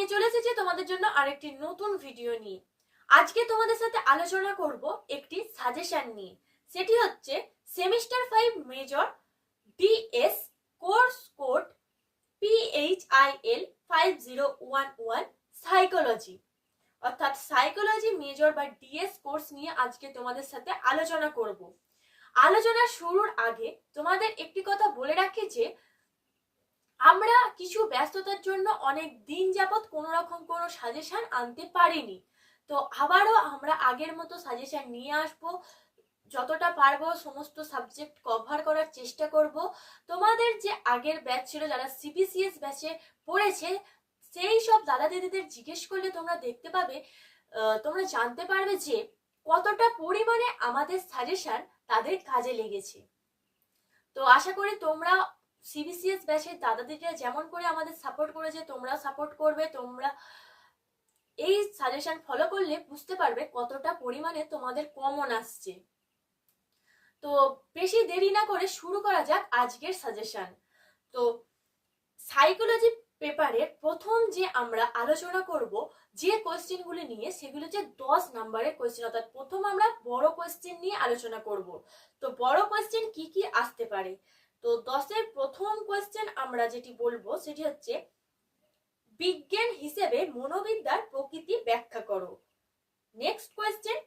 নিয়ে চলে এসেছি তোমাদের জন্য আরেকটি নতুন ভিডিও নিয়ে। আজকে তোমাদের সাথে আলোচনা করব একটি সাজেশন নিয়ে। সেটি হচ্ছে semester five major DS course code PHIL five zero one one psychology অর্থাৎ সাইকোলজি মেজর বা ডিএস কোর্স নিয়ে আজকে তোমাদের সাথে আলোচনা করব। আলোচনা শুরুর আগে তোমাদের একটি কথা বলে রাখি যে আমরা কিছু ব্যস্ততার জন্য অনেক দিন যাবৎ কোনো রকম কোনো সাজেশন আনতে পারিনি। তো আবারও আমরা আগের মতো সাজেশন নিয়ে আসব। যতটা পারব সমস্ত সাবজেক্ট কভার করার চেষ্টা করব। তোমাদের যে আগের ব্যাচ ছিল, যারা সিবিসিএস ব্যাচে পড়েছে, সেই সব দাদা দিদিদের জিজ্ঞেস করলে তোমরা দেখতে পাবে তোমরা জানতে পারবে যে কতটা পরিমাণে আমাদের সাজেশন তাদের কাজে লেগেছে। তো আশা করি তোমরা সিবিসিএস ব্যাচের দাদা দিদিরা যেমন করে আমাদের সাপোর্ট করেছে, তোমরা সাপোর্ট করবে, তোমরা এই সাজেশন ফলো করলে বুঝতে পারবে কতটা পরিমাণে তোমাদের কমন আসছে। তো বেশি দেরি না করে শুরু করা যাক আজকের সাজেশন তো সাইকোলজি পেপারের প্রথম যে আমরা আলোচনা করব, যে কোয়েশ্চেনগুলি নিয়ে সেগুলো যে দশ নাম্বারের কোয়েশ্চেন অর্থাৎ প্রথম আমরা বড় কোয়েশ্চেন নিয়ে আলোচনা করব। তো বড় কোয়েশ্চেন কি কি আসতে পারে? তো দশের প্রথম কোয়েশ্চেন আমরা যেটি বলব সেটি হচ্ছে, বিজ্ঞান হিসেবে মনোবিদ্যার প্রকৃতি ব্যাখ্যা করো। নেক্সট কোয়েশ্চেন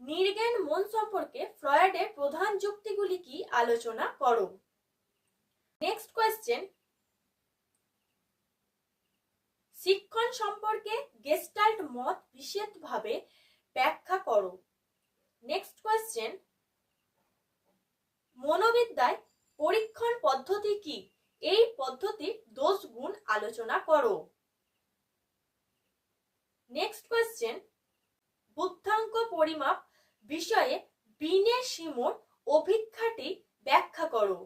নির্জ্ঞান মন সম্পর্কে ফ্রয়েডের প্রধান যুক্তিগুলি কি আলোচনা করো। নেক্সট কোয়েশ্চেন শিক্ষণ সম্পর্কে গেস্টাল্ট মত বিশেষভাবে ব্যাখ্যা করো। নেক্সট কোয়েশ্চেন মনোবিদ্যায় পরীক্ষণ পদ্ধতি কি? এই পদ্ধতির দোষ গুণ আলোচনা করো। নেক্সট কোয়েশ্চেন বুদ্ধাঙ্ক পরিমাপ বিষয়ে বিনে সীমর অভিক্ষাটি ব্যাখ্যা করো।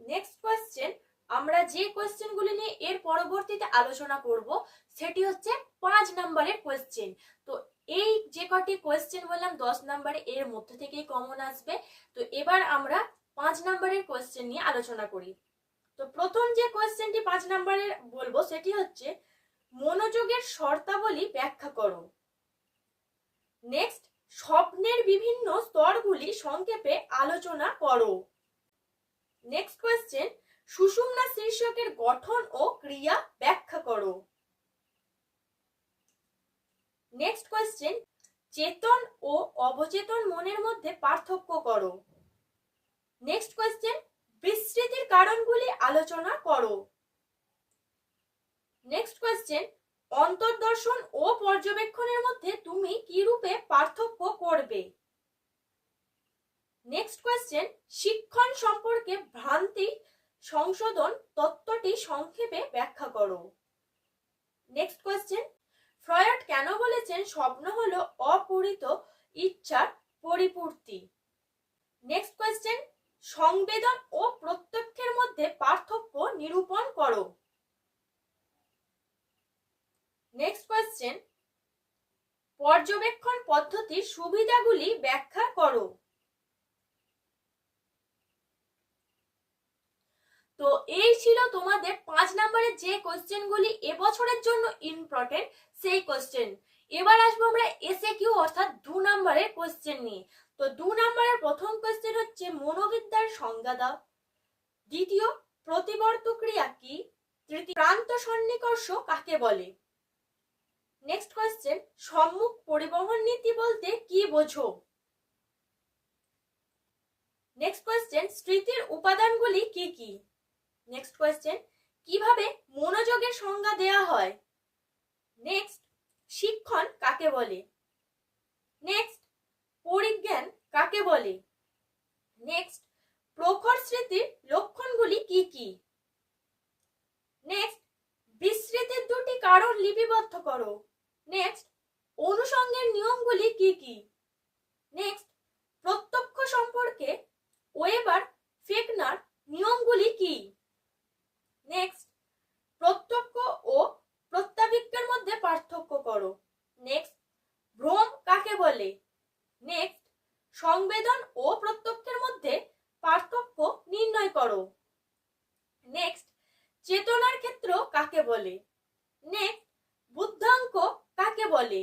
নেক্সট কোয়েশ্চেন আমরা যে কোয়েশ্চেনগুলি নিয়ে এর পরবর্তীতে আলোচনা করব, সেটি হচ্ছে পাঁচ নম্বরের কোয়েশ্চেন তো এই যে কটি কোয়েশ্চেন বললাম, দশ নম্বরে এর মধ্যে থেকেই কমন আসবে। তো এবার আমরা পাঁচ নম্বরের কোয়েশ্চেন নিয়ে আলোচনা করি। তো প্রথম যে কোয়েশ্চেনটি পাঁচ নম্বরের বলব, সেটি হচ্ছে, মনোযোগের শর্তাবলী ব্যাখ্যা করো। নেক্সট স্বপ্নের বিভিন্ন স্তরগুলি সংক্ষেপে আলোচনা করো। নেক্সট কোয়েশ্চেন সুষুম্না শীর্ষকের গঠন ও ক্রিয়া ব্যাখ্যা করো। নেক্সট কোয়েশ্চেন চেতন ও অবচেতন মনের মধ্যে পার্থক্য করো। নেক্সট কোয়েশ্চেন বিস্মৃতির কারণগুলি আলোচনা করো। নেক্সট কোয়েশ্চেন অন্তর্দর্শন ও পর্যবেক্ষণের মধ্যে তুমি কি রূপে পার্থক্য করবে? নেক্সট কোয়েশ্চেন শিক্ষণ সম্পর্কে ভ্রান্তি সংশোধন তত্ত্বটি সংক্ষেপে ব্যাখ্যা করো। নেক্সট কোয়েশ্চেন ফ্রয়েড কেন বলেছেন স্বপ্ন হলো অপূরিত ইচ্ছার পরিপূর্তি? নেক্সট কোয়েশ্চেন সংবেদন ও প্রত্যক্ষের মধ্যে পার্থক্য নিরূপণ করো। নেক্সট কোয়েশ্চেন পর্যবেক্ষণ পদ্ধতির সুবিধাগুলি ব্যাখ্যা করো। তো এই ছিল তোমাদের পাঁচ নম্বরের যে কোশ্চেনগুলি এবছরের জন্য ইম্পর্টেন্ট সেই কোশ্চেন। এবার আসব আমরা এসে কিউ অর্থাৎ দু নম্বরের কোশ্চেন নিয়ে। তো দু নম্বরের প্রথম কোশ্চেন হচ্ছে, মনোবিদ্যার সংজ্ঞা দাও। দ্বিতীয়, প্রতিবর্ত ক্রিয়া কি? তৃতীয় প্রান্ত সন্নিকর্ষ কাকে বলে? নেক্সট কোয়েশ্চেন সম্মুখ পরিবহন নীতি বলতে কি বোঝো? নেক্সট কোয়েশ্চেন স্মৃতির উপাদানগুলি কি কি? নেক্সট কোয়েশ্চেন কীভাবে মনোযোগের সংজ্ঞা দেয়া হয়? নেক্সট শিক্ষণ কাকে বলে? নেক্সট পরিজ্ঞান কাকে বলে? নেক্সট প্রখর স্মৃতির লক্ষণগুলি কি কি? নেক্সট বিস্মৃতির দুটি কারণ লিপিবদ্ধ করো। নেক্সট অনুষঙ্গের নিয়মগুলি কি কি? নেক্সট প্রত্যক্ষ সম্পর্কে ওয়েবার ফেকনার নিয়মগুলি কি? নেক্সট প্রত্যক্ষ ও প্রত্যাবিজ্ঞার মধ্যে পার্থক্য করো। নেক্সট ভ্রম কাকে বলে? সংবেদন ও প্রত্যক্ষের মধ্যে পার্থক্য নির্ণয় করো। নেক্সট চেতনার ক্ষেত্র কাকে বলে? নেক্সট বুদ্ধাঙ্ক কাকে বলে?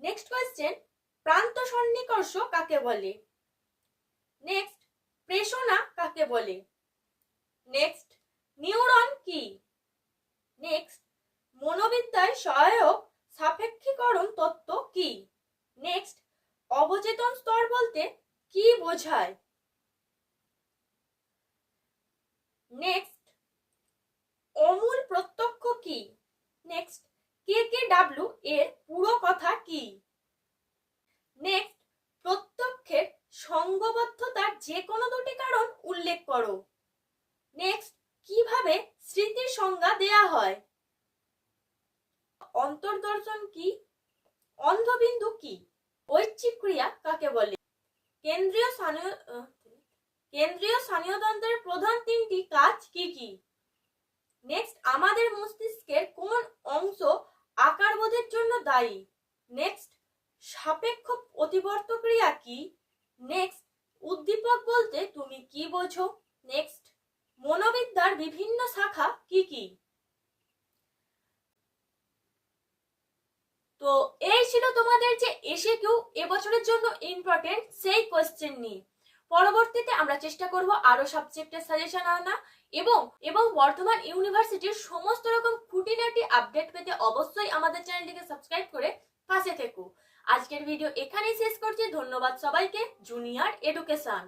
নেক্সট কোয়েশ্চেন প্রান্ত সন্নিকর্ষ কাকে বলে? নেক্সট প্রেষণা কাকে বলে? নেক্সট নিউরন কি? নেক্সট মনোবিদ্যায় সহায়ক সাপেক্ষীকরণ তত্ত্ব কি? নেক্সট অবচেতন স্তর বলতে কি বোঝায়? নেক্সট অমূল প্রত্যক্ষ কি? নেক্সট কে কে ডাব্লিউ এর পুরো কথা কি? নেক্সট প্রত্যক্ষের সঙ্গবদ্ধতার যে কোনো দুটি কারণ উল্লেখ করো। নেক্সট কীভাবে স্মৃতির সংজ্ঞা দেয়া হয়? অন্তর্দর্শন কি? অন্ধবিন্দু কি? ঐচ্ছিক ক্রিয়া কাকে বলে? কেন্দ্রীয় স্থানীয় কেন্দ্রীয় স্থানীয়তন্ত্রের প্রধান তিনটি কাজ কি কি? নেক্সট আমাদের মস্তিষ্কের কোন অংশ আকার বোধের জন্য দায়ী? নেক্সট সাপেক্ষ প্রতিবর্ত ক্রিয়া কি? নেক্সট উদ্দীপক বলতে তুমি কি বোঝো? নেক্সট মনোবিদ্যার বিভিন্ন শাখা কি কি তো এই ছিল তোমাদের যে এসে কেউ এবছরের জন্য ইম্পর্টেন্ট সেই কোয়েশ্চেন নিয়ে। পরবর্তীতে আমরা চেষ্টা করব আরও সাবজেক্টের সাজেশন আনা এবং এবং বর্তমান ইউনিভার্সিটির সমস্ত রকম খুঁটিনাটি আপডেট পেতে অবশ্যই আমাদের চ্যানেলটিকে সাবস্ক্রাইব করে পাশে থেকো। আজকের ভিডিও এখানেই শেষ করছি। ধন্যবাদ সবাইকে। Junior education